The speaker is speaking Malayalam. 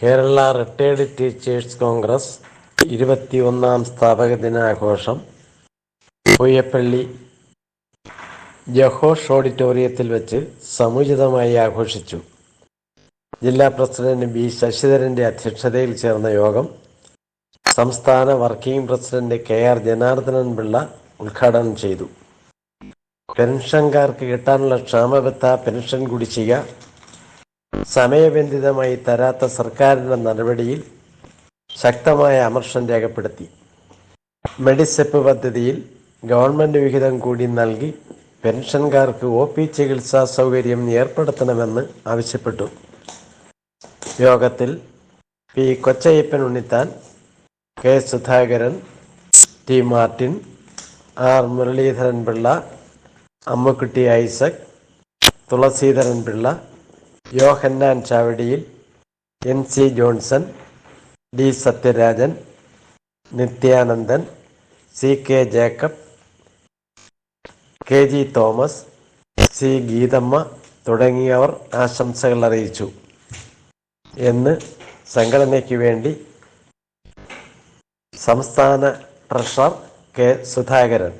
കേരള റിട്ടയർഡ് ടീച്ചേഴ്സ് കോൺഗ്രസ് ഇരുപത്തിയൊന്നാം സ്ഥാപക ദിനാഘോഷം. പൂയപ്പള്ളി ജഹോഷ് ഓഡിറ്റോറിയത്തിൽ വെച്ച് സമുചിതമായി ആഘോഷിച്ചു. ജില്ലാ പ്രസിഡന്റ് ബി ശശിധരന്റെ അധ്യക്ഷതയിൽ ചേർന്ന യോഗം. സംസ്ഥാന working president K R Janardhanan Pillai ഉദ്ഘാടനം ചെയ്തു. പെൻഷൻകാർക്ക് കിട്ടാനുള്ള ക്ഷാമബത്ത പെൻഷൻ കുടിശ്ശിക സമയബന്ധിതമായി തരാത്ത സർക്കാരിന്റെ നടപടിയിൽ ശക്തമായ അമർഷം രേഖപ്പെടുത്തി. മെഡിസെപ്പ് പദ്ധതിയിൽ ഗവൺമെന്റ് വിഹിതം കൂടി നൽകി പെൻഷൻകാർക്ക് ഒ പി ചികിത്സാ സൗകര്യം ഏർപ്പെടുത്തണമെന്ന് ആവശ്യപ്പെട്ടു. യോഗത്തിൽ P Kochayyappan Unnithan K Sudhakaran T Martin R Muraleedharan Pillai Ammukutty Isaac Thulaseedharan Pillai Yohannan Chavadiyil N C Johnson D Sathyarajan Nithyanandan C K Jacob K G Thomas C Geethamma തുടങ്ങിയവർ ആശംസകൾ അറിയിച്ചു. എന്ന് സംഘടനയ്ക്ക് വേണ്ടി സംസ്ഥാന ട്രഷറർ കെ സുധാകരൻ.